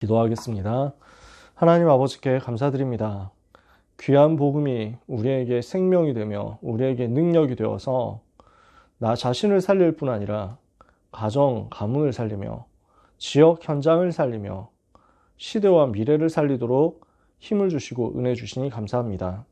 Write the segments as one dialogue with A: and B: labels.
A: 기도하겠습니다. 하나님 아버지께 감사드립니다. 귀한 복음이 우리에게 생명이 되며 우리에게 능력이 되어서 나 자신을 살릴 뿐 아니라 가정, 가문을 살리며 지역 현장을 살리며 시대와 미래를 살리도록 힘을 주시고 은혜 주시니 감사합니다.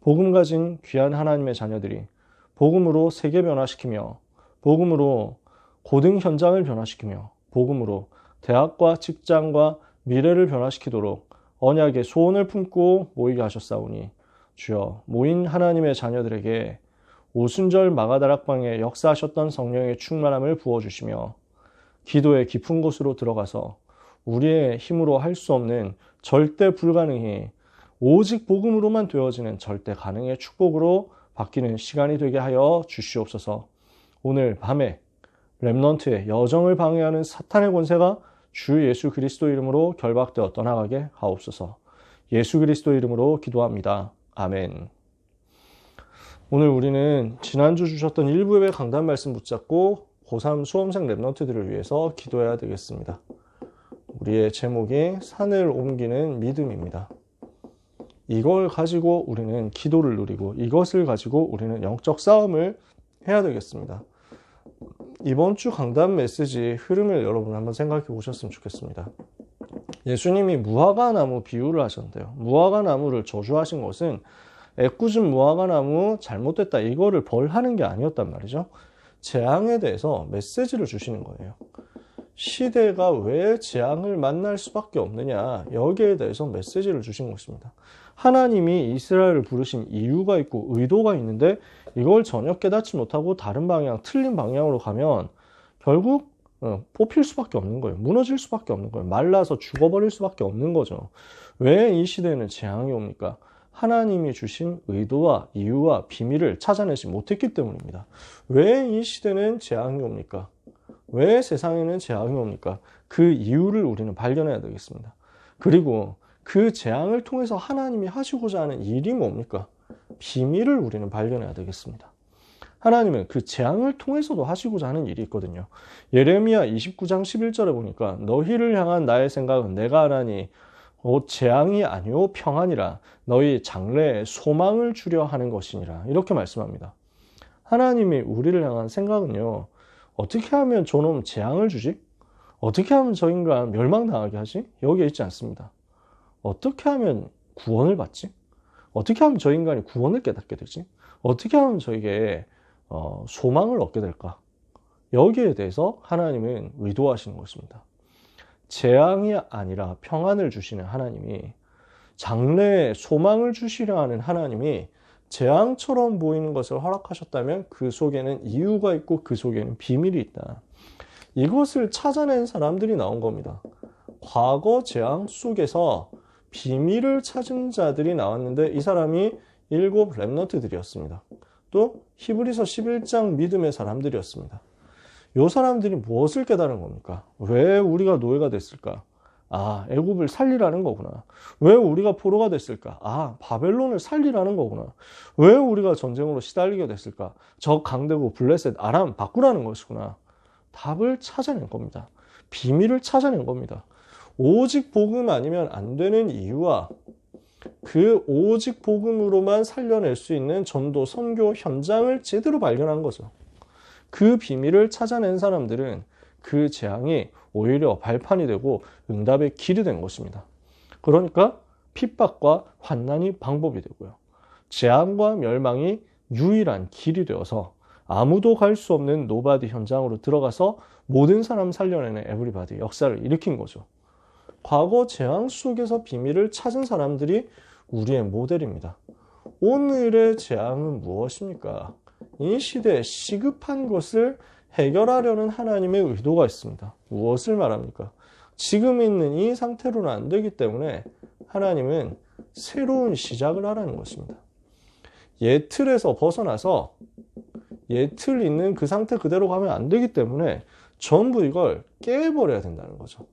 A: 복음 가진 귀한 하나님의 자녀들이 복음으로 세계 변화시키며 복음으로 고등 현장을 변화시키며 복음으로 대학과 직장과 미래를 변화시키도록 언약의 소원을 품고 모이게 하셨사오니 주여 모인 하나님의 자녀들에게 오순절 마가다락방에 역사하셨던 성령의 충만함을 부어주시며 기도의 깊은 곳으로 들어가서 우리의 힘으로 할 수 없는 절대 불가능이 오직 복음으로만 되어지는 절대 가능의 축복으로 바뀌는 시간이 되게 하여 주시옵소서. 오늘 밤에 렘넌트의 여정을 방해하는 사탄의 권세가 주 예수 그리스도 이름으로 결박되어 떠나가게 하옵소서. 예수 그리스도 이름으로 기도합니다. 아멘. 오늘 우리는 지난주 주셨던 일부의 강단 말씀 붙잡고 고3 수험생 랩런트들을 위해서 기도해야 되겠습니다. 우리의 제목이 산을 옮기는 믿음입니다. 이걸 가지고 우리는 기도를 누리고 이것을 가지고 우리는 영적 싸움을 해야 되겠습니다. 이번 주 강단 메시지 흐름을 여러분 한번 생각해 보셨으면 좋겠습니다. 예수님이 무화과 나무 비유를 하셨는데요. 무화과 나무를 저주하신 것은 애꿎은 무화과 나무 잘못됐다 이거를 벌하는 게 아니었단 말이죠. 재앙에 대해서 메시지를 주시는 거예요. 시대가 왜 재앙을 만날 수밖에 없느냐 여기에 대해서 메시지를 주신 것입니다. 하나님이 이스라엘을 부르신 이유가 있고 의도가 있는데 이걸 전혀 깨닫지 못하고 다른 방향, 틀린 방향으로 가면 결국 어, 뽑힐 수밖에 없는 거예요. 무너질 수밖에 없는 거예요. 말라서 죽어버릴 수밖에 없는 거죠. 왜 이 시대에는 재앙이 옵니까? 하나님이 주신 의도와 이유와 비밀을 찾아내지 못했기 때문입니다. 왜 이 시대는 재앙이 옵니까? 왜 세상에는 재앙이 옵니까? 그 이유를 우리는 발견해야 되겠습니다. 그리고 그 재앙을 통해서 하나님이 하시고자 하는 일이 뭡니까? 비밀을 우리는 발견해야 되겠습니다. 하나님은 그 재앙을 통해서도 하시고자 하는 일이 있거든요. 예레미야 29장 11절에 보니까 너희를 향한 나의 생각은 내가 하나니 곧 재앙이 아니오 평안이라 너희 장래에 소망을 주려 하는 것이니라 이렇게 말씀합니다. 하나님이 우리를 향한 생각은요. 어떻게 하면 저놈 재앙을 주지? 어떻게 하면 저 인간 멸망당하게 하지? 여기에 있지 않습니다. 어떻게 하면 구원을 받지? 어떻게 하면 저 인간이 구원을 깨닫게 되지? 어떻게 하면 저에게 어, 소망을 얻게 될까? 여기에 대해서 하나님은 의도하시는 것입니다. 재앙이 아니라 평안을 주시는 하나님이 장래에 소망을 주시려 하는 하나님이 재앙처럼 보이는 것을 허락하셨다면 그 속에는 이유가 있고 그 속에는 비밀이 있다. 이것을 찾아낸 사람들이 나온 겁니다. 과거 재앙 속에서 비밀을 찾은 자들이 나왔는데 이 사람이 일곱 랩너트들이었습니다. 또 히브리서 11장 믿음의 사람들이었습니다. 이 사람들이 무엇을 깨달은 겁니까? 왜 우리가 노예가 됐을까? 아, 애굽을 살리라는 거구나. 왜 우리가 포로가 됐을까? 아, 바벨론을 살리라는 거구나. 왜 우리가 전쟁으로 시달리게 됐을까? 저 강대국 블레셋 아람 바꾸라는 것이구나. 답을 찾아낸 겁니다. 비밀을 찾아낸 겁니다. 오직 복음 아니면 안 되는 이유와 그 오직 복음으로만 살려낼 수 있는 전도 선교 현장을 제대로 발견한 거죠. 그 비밀을 찾아낸 사람들은 그 재앙이 오히려 발판이 되고 응답의 길이 된 것입니다. 그러니까 핍박과 환난이 방법이 되고요. 재앙과 멸망이 유일한 길이 되어서 아무도 갈 수 없는 노바디 현장으로 들어가서 모든 사람 살려내는 에브리바디 역사를 일으킨 거죠. 과거 재앙 속에서 비밀을 찾은 사람들이 우리의 모델입니다. 오늘의 재앙은 무엇입니까? 이 시대에 시급한 것을 해결하려는 하나님의 의도가 있습니다. 무엇을 말합니까? 지금 있는 이 상태로는 안 되기 때문에 하나님은 새로운 시작을 하라는 것입니다. 옛 틀에서 벗어나서 옛틀 있는 그 상태 그대로 가면 안 되기 때문에 전부 이걸 깨버려야 된다는 거죠.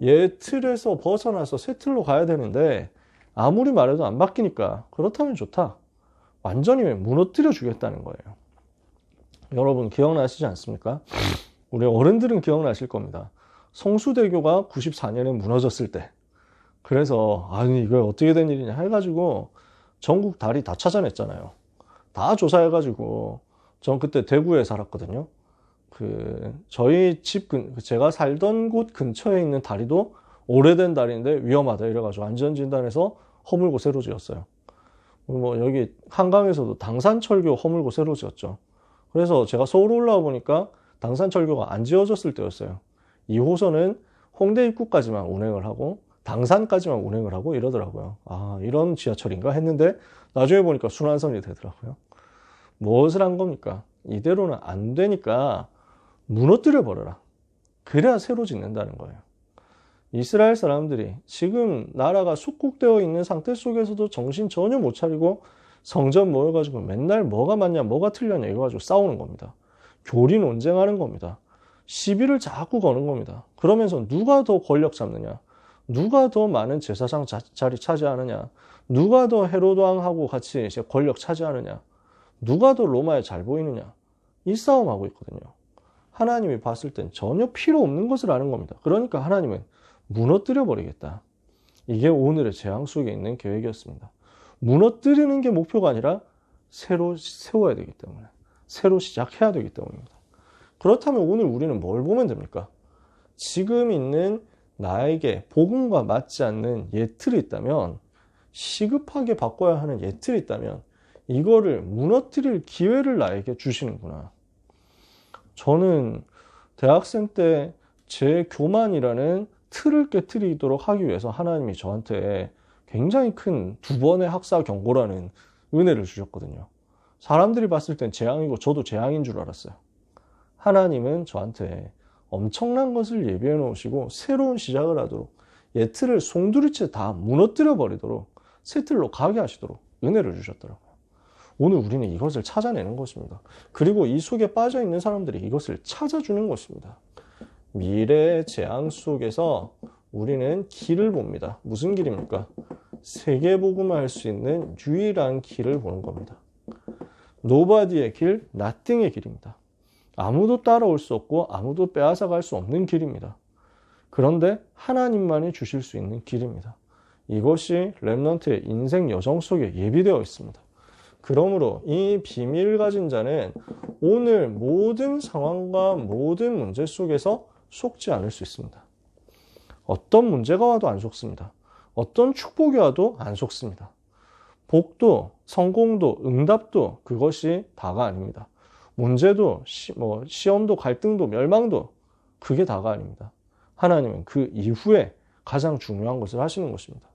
A: 옛 틀에서 벗어나서 새 틀로 가야 되는데 아무리 말해도 안 바뀌니까 그렇다면 좋다. 완전히 무너뜨려 주겠다는 거예요. 여러분 기억나시지 않습니까? 우리 어른들은 기억나실 겁니다. 성수대교가 94년에 무너졌을 때 그래서 아니 이거 어떻게 된 일이냐 해가지고 전국 다리 다 찾아냈잖아요. 다 조사해가지고 전 그때 대구에 살았거든요. 그 저희 집 근, 제가 살던 곳 근처에 있는 다리도 오래된 다리인데 위험하다 이래가지고 안전진단에서 허물고 새로 지었어요. 뭐 여기 한강에서도 당산철교 허물고 새로 지었죠. 그래서 제가 서울 올라와 보니까 당산철교가 안 지어졌을 때였어요. 2호선은 홍대 입구까지만 운행을 하고 당산까지만 운행을 하고 이러더라고요. 아, 이런 지하철인가 했는데 나중에 보니까 순환선이 되더라고요. 무엇을 한 겁니까? 이대로는 안 되니까 무너뜨려 버려라. 그래야 새로 짓는다는 거예요. 이스라엘 사람들이 지금 나라가 숙국되어 있는 상태 속에서도 정신 전혀 못 차리고 성전 모여가지고 맨날 뭐가 맞냐, 뭐가 틀렸냐 이거 가지고 싸우는 겁니다. 교리 논쟁하는 겁니다. 시비를 자꾸 거는 겁니다. 그러면서 누가 더 권력 잡느냐, 누가 더 많은 제사장 자리 차지하느냐, 누가 더 헤로도왕하고 같이 이제 권력 차지하느냐, 누가 더 로마에 잘 보이느냐, 이 싸움하고 있거든요. 하나님이 봤을 땐 전혀 필요 없는 것을 아는 겁니다. 그러니까 하나님은 무너뜨려 버리겠다. 이게 오늘의 재앙 속에 있는 계획이었습니다. 무너뜨리는 게 목표가 아니라 새로 세워야 되기 때문에, 새로 시작해야 되기 때문입니다. 그렇다면 오늘 우리는 뭘 보면 됩니까? 지금 있는 나에게 복음과 맞지 않는 예틀이 있다면 시급하게 바꿔야 하는 예틀이 있다면 이거를 무너뜨릴 기회를 나에게 주시는구나. 저는 대학생 때 제 교만이라는 틀을 깨뜨리도록 하기 위해서 하나님이 저한테 굉장히 큰 두 번의 학사 경고라는 은혜를 주셨거든요. 사람들이 봤을 땐 재앙이고 저도 재앙인 줄 알았어요. 하나님은 저한테 엄청난 것을 예비해 놓으시고 새로운 시작을 하도록 예 틀을 송두리째 다 무너뜨려 버리도록 새 틀로 가게 하시도록 은혜를 주셨더라고요. 오늘 우리는 이것을 찾아내는 것입니다. 그리고 이 속에 빠져 있는 사람들이 이것을 찾아주는 것입니다. 미래의 재앙 속에서 우리는 길을 봅니다. 무슨 길입니까? 세계복음을 할수 있는 유일한 길을 보는 겁니다. 노바디의 길, 나띵의 길입니다. 아무도 따라올 수 없고 아무도 빼앗아 갈 수 없는 길입니다. 그런데 하나님만이 주실 수 있는 길입니다. 이것이 랩넌트의 인생 여정 속에 예비되어 있습니다. 그러므로 이 비밀을 가진 자는 오늘 모든 상황과 모든 문제 속에서 속지 않을 수 있습니다. 어떤 문제가 와도 안 속습니다. 어떤 축복이 와도 안 속습니다. 복도, 성공도, 응답도 그것이 다가 아닙니다. 문제도 시, 뭐 시험도 갈등도 멸망도 그게 다가 아닙니다. 하나님은 그 이후에 가장 중요한 것을 하시는 것입니다.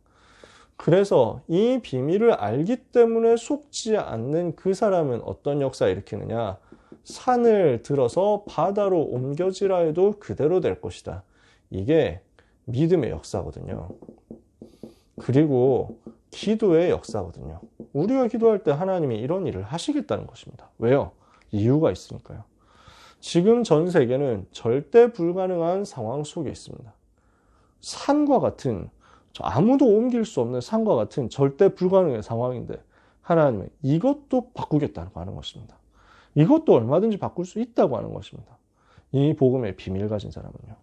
A: 그래서 이 비밀을 알기 때문에 속지 않는 그 사람은 어떤 역사를 일으키느냐? 산을 들어서 바다로 옮겨지라 해도 그대로 될 것이다. 이게 믿음의 역사거든요. 그리고 기도의 역사거든요. 우리가 기도할 때 하나님이 이런 일을 하시겠다는 것입니다. 왜요? 이유가 있으니까요. 지금 전 세계는 절대 불가능한 상황 속에 있습니다. 산과 같은 아무도 옮길 수 없는 산과 같은 절대 불가능한 상황인데 하나님은 이것도 바꾸겠다고 하는 것입니다. 이것도 얼마든지 바꿀 수 있다고 하는 것입니다. 이 복음의 비밀 가진 사람은요.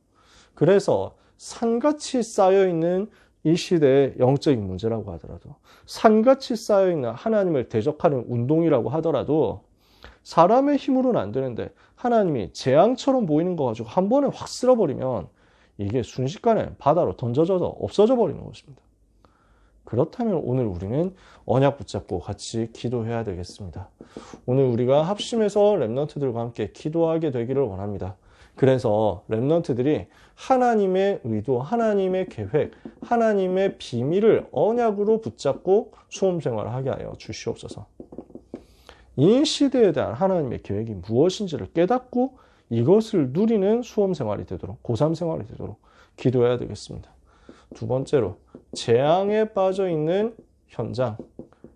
A: 그래서 산같이 쌓여있는 이 시대의 영적인 문제라고 하더라도 산같이 쌓여있는 하나님을 대적하는 운동이라고 하더라도 사람의 힘으로는 안 되는데 하나님이 재앙처럼 보이는 거 가지고 한 번에 확 쓸어버리면 이게 순식간에 바다로 던져져서 없어져 버리는 것입니다. 그렇다면 오늘 우리는 언약 붙잡고 같이 기도해야 되겠습니다. 오늘 우리가 합심해서 랩런트들과 함께 기도하게 되기를 원합니다. 그래서 랩런트들이 하나님의 의도, 하나님의 계획, 하나님의 비밀을 언약으로 붙잡고 수험 생활을 하게 하여 주시옵소서. 이 시대에 대한 하나님의 계획이 무엇인지를 깨닫고 이것을 누리는 수험 생활이 되도록, 고3 생활이 되도록 기도해야 되겠습니다. 두 번째로, 재앙에 빠져 있는 현장,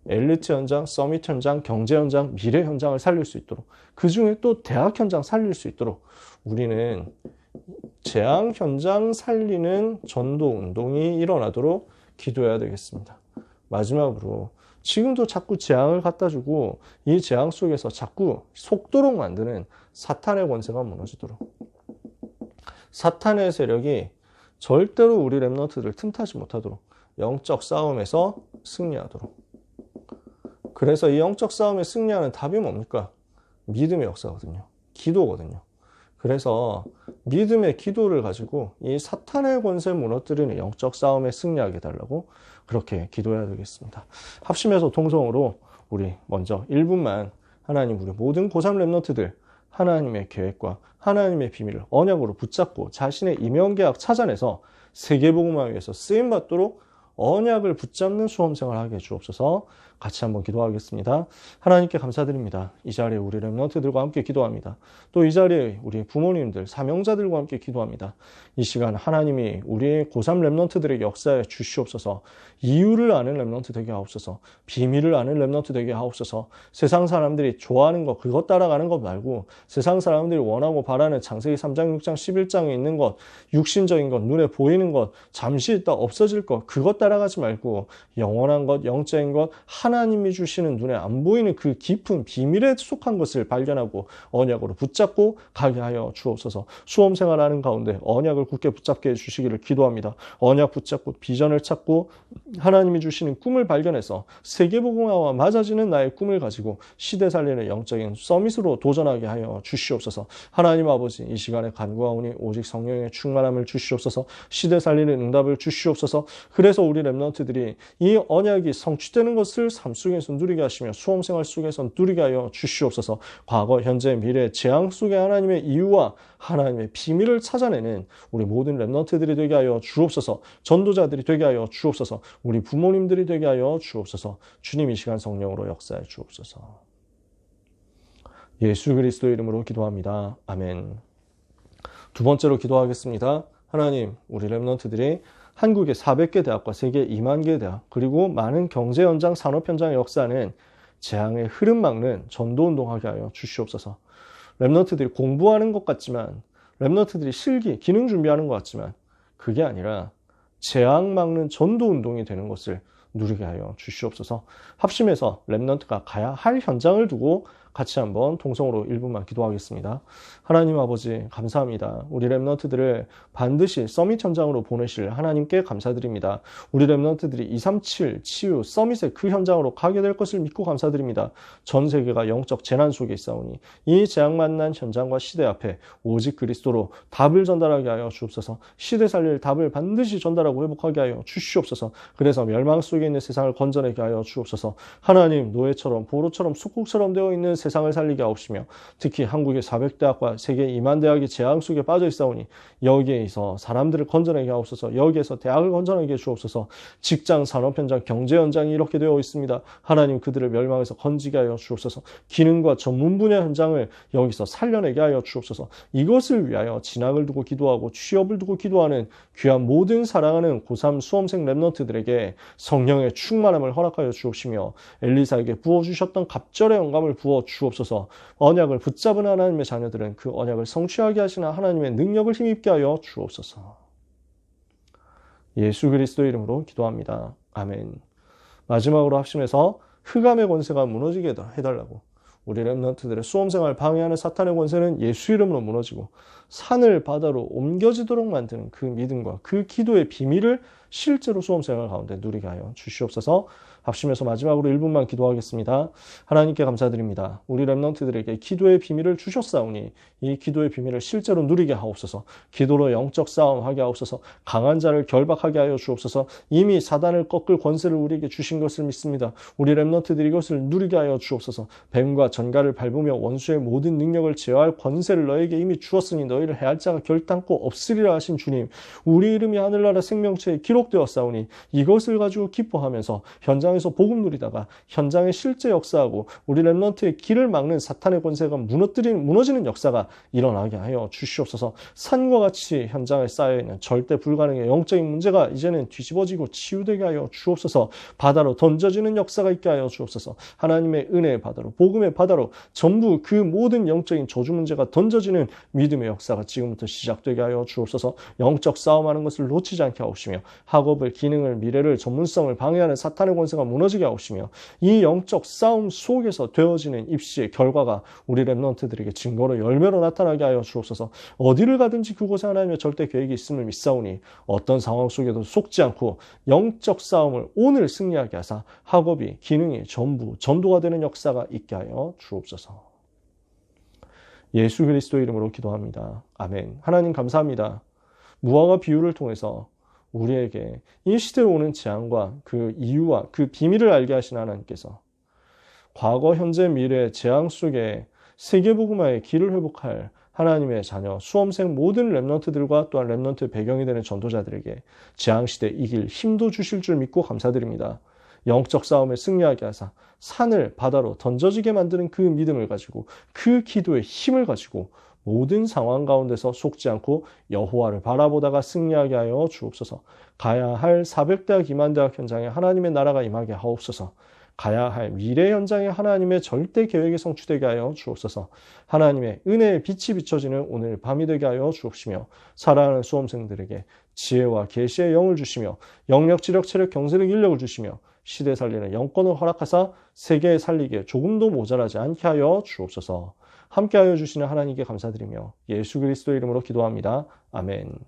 A: 엘리트 현장, 서밋 현장, 경제 현장, 미래 현장을 살릴 수 있도록, 그 중에 또 대학 현장 살릴 수 있도록 우리는 재앙 현장 살리는 전도 운동이 일어나도록 기도해야 되겠습니다. 마지막으로 지금도 자꾸 재앙을 갖다 주고 이 재앙 속에서 자꾸 속도록 만드는 사탄의 권세가 무너지도록 사탄의 세력이 절대로 우리 랩런트들 틈타지 못하도록 영적 싸움에서 승리하도록. 그래서 이 영적 싸움에 승리하는 답이 뭡니까? 믿음의 역사거든요. 기도거든요. 그래서 믿음의 기도를 가지고 이 사탄의 권세 무너뜨리는 영적 싸움에 승리하게 달라고 그렇게 기도해야 되겠습니다. 합심해서 통성으로 우리 먼저 1분만 하나님 우리 모든 고3 랩너트들 하나님의 계획과 하나님의 비밀을 언약으로 붙잡고 자신의 이명계약 찾아내서 세계복음화 위해서 쓰임받도록 언약을 붙잡는 수험 생활을 하게 해주옵소서 같이 한번 기도하겠습니다. 하나님께 감사드립니다. 이 자리에 우리 랩런트들과 함께 기도합니다. 또 이 자리에 우리 부모님들, 사명자들과 함께 기도합니다. 이 시간 하나님이 우리의 고3 랩런트들의 역사에 주시옵소서 이유를 아는 랩런트 되게 하옵소서 비밀을 아는 랩런트 되게 하옵소서 세상 사람들이 좋아하는 것 그것 따라가는 것 말고 세상 사람들이 원하고 바라는 장세기 3장 6장 11장에 있는 것 육신적인 것 눈에 보이는 것 잠시 있다 없어질 것 그것 따라가지 말고 영원한 것 영적인 것 님이 주시는 눈에 안 보이는 그 깊은 비밀에 속한 것을 발견하고 언약으로 붙잡고 가게 하여 주옵소서. 수험 생활하는 가운데 언약을 굳게 붙잡게 해 주시기를 기도합니다. 언약 붙잡고 비전을 찾고 하나님이 주시는 꿈을 발견해서 세계복음화와 맞아지는 나의 꿈을 가지고 시대 살리는 영적인 서밋으로 도전하게 하여 주시옵소서. 하나님 아버지 이 시간에 간구하오니 오직 성령의 충만함을 주시옵소서. 시대 살리는 응답을 주시옵소서. 그래서 우리 랩런트들이 이 언약이 성취되는 것을 삶 속에서 누리게 하시며 수험 생활 속에서 누리게 하여 주시옵소서. 과거, 현재, 미래, 재앙 속에 하나님의 이유와 하나님의 비밀을 찾아내는 우리 모든 랩런트들이 되게 하여 주옵소서. 전도자들이 되게 하여 주옵소서. 우리 부모님들이 되게 하여 주옵소서. 주님 이 시간 성령으로 역사해 주옵소서. 예수 그리스도 이름으로 기도합니다. 아멘. 두 번째로 기도하겠습니다. 하나님, 우리 랩런트들이 한국의 400개 대학과 세계 2만 개 대학, 그리고 많은 경제 현장, 산업 현장의 역사는 재앙의 흐름 막는 전도 운동하게 하여 주시옵소서. 랩너트들이 공부하는 것 같지만, 랩너트들이 실기, 기능 준비하는 것 같지만, 그게 아니라 재앙 막는 전도 운동이 되는 것을 누리게 하여 주시옵소서. 합심해서 랩넌트가 가야 할 현장을 두고 같이 한번 동성으로 1분만 기도하겠습니다. 하나님 아버지 감사합니다. 우리 랩런트들을 반드시 서밋 현장으로 보내실 하나님께 감사드립니다. 우리 랩런트들이 237 치유 서밋의 그 현장으로 가게 될 것을 믿고 감사드립니다. 전 세계가 영적 재난 속에 있사오니 이 재앙 만난 현장과 시대 앞에 오직 그리스도로 답을 전달하게 하여 주옵소서. 시대 살릴 답을 반드시 전달하고 회복하게 하여 주시옵소서. 그래서 멸망 속에 있는 세상을 건져내게 하여 주옵소서. 하나님 노예처럼 보로처럼 속국처럼 되어 있는 세상을 살리게 하옵시며 특히 한국의 400대학과 세계 2만 대학이 재앙 속에 빠져 있사오니 여기에서 사람들을 건져내게 하옵소서. 여기에서 대학을 건져내게 주옵소서. 직장 산업 현장 경제 현장이 이렇게 되어 있습니다. 하나님 그들을 멸망해서 건지게 하여 주옵소서. 기능과 전문 분야 현장을 여기서 살려내게 하여 주옵소서. 이것을 위하여 진학을 두고 기도하고 취업을 두고 기도하는 귀한 모든 사랑하는 고3 수험생 랩너트들에게 성령의 충만함을 허락하여 주옵시며 엘리사에게 부어주셨던 갑절의 영감을 부어 주옵소서. 언약을 붙잡은 하나님의 자녀들은 그 언약을 성취하게 하시는 하나님의 능력을 힘입게 하여 주옵소서. 예수 그리스도 이름으로 기도합니다. 아멘. 마지막으로 합심해서 흑암의 권세가 무너지게 해달라고 우리 랩런트들의 수험생활 방해하는 사탄의 권세는 예수 이름으로 무너지고 산을 바다로 옮겨지도록 만드는 그 믿음과 그 기도의 비밀을 실제로 수험생활 가운데 누리게 하여 주시옵소서 합심해서 마지막으로 1분만 기도하겠습니다. 하나님께 감사드립니다. 우리 랩런트들에게 기도의 비밀을 주셨사오니 이 기도의 비밀을 실제로 누리게 하옵소서. 기도로 영적 싸움 하게 하옵소서. 강한 자를 결박하게 하여 주옵소서. 이미 사단을 꺾을 권세를 우리에게 주신 것을 믿습니다. 우리 랩런트들이 이것을 누리게 하여 주옵소서. 뱀과 전갈을 밟으며 원수의 모든 능력을 제어할 권세를 너에게 이미 주었으니 너희를 해할 자가 결단코 없으리라 하신 주님. 우리 이름이 하늘나라 생명체에 기록되었사오니 이것을 가지고 기뻐하면서 현장 현장에서 복음 누리다가 현장에 실제 역사하고 우리 랩런트의 길을 막는 사탄의 권세가 무너뜨리는 무너지는 역사가 일어나게 하여 주시옵소서. 산과 같이 현장에 쌓여 있는 절대 불가능의 영적인 문제가 이제는 뒤집어지고 치유되게 하여 주옵소서. 바다로 던져지는 역사가 있게 하여 주옵소서. 하나님의 은혜의 바다로 복음의 바다로 전부 그 모든 영적인 저주 문제가 던져지는 믿음의 역사가 지금부터 시작되게 하여 주옵소서. 영적 싸움하는 것을 놓치지 않게 하옵시며 학업을 기능을 미래를 전문성을 방해하는 사탄의 권세가 질서가 무너지게 하옵시며 이 영적 싸움 속에서 되어지는 입시의 결과가 우리 랩런트들에게 증거로 열매로 나타나게 하여 주옵소서 어디를 가든지 그곳에 하나님의 절대 계획이 있음을 믿사오니 어떤 상황 속에도 속지 않고 영적 싸움을 오늘 승리하게 하사 학업이 기능이 전부 전도가 되는 역사가 있게 하여 주옵소서 예수 그리스도 이름으로 기도합니다. 아멘. 하나님 감사합니다. 무화과 비유를 통해서 우리에게 이 시대로 오는 재앙과 그 이유와 그 비밀을 알게 하신 하나님께서 과거, 현재, 미래 재앙 속에 세계복음화의 길을 회복할 하나님의 자녀, 수험생 모든 랩런트들과 또한 랩런트 배경이 되는 전도자들에게 재앙시대 이길 힘도 주실 줄 믿고 감사드립니다. 영적 싸움에 승리하게 하사 산을 바다로 던져지게 만드는 그 믿음을 가지고 그 기도의 힘을 가지고 모든 상황 가운데서 속지 않고 여호와를 바라보다가 승리하게 하여 주옵소서. 가야 할 400대학 이만대학 현장에 하나님의 나라가 임하게 하옵소서. 가야 할 미래 현장에 하나님의 절대 계획이 성취되게 하여 주옵소서. 하나님의 은혜의 빛이 비춰지는 오늘 밤이 되게 하여 주옵시며 사랑하는 수험생들에게 지혜와 계시의 영을 주시며 영력, 지력, 체력, 경제력, 인력을 주시며 시대 살리는 영권을 허락하사 세계에 살리기에 조금도 모자라지 않게 하여 주옵소서. 함께하여 주시는 하나님께 감사드리며 예수 그리스도 이름으로 기도합니다. 아멘.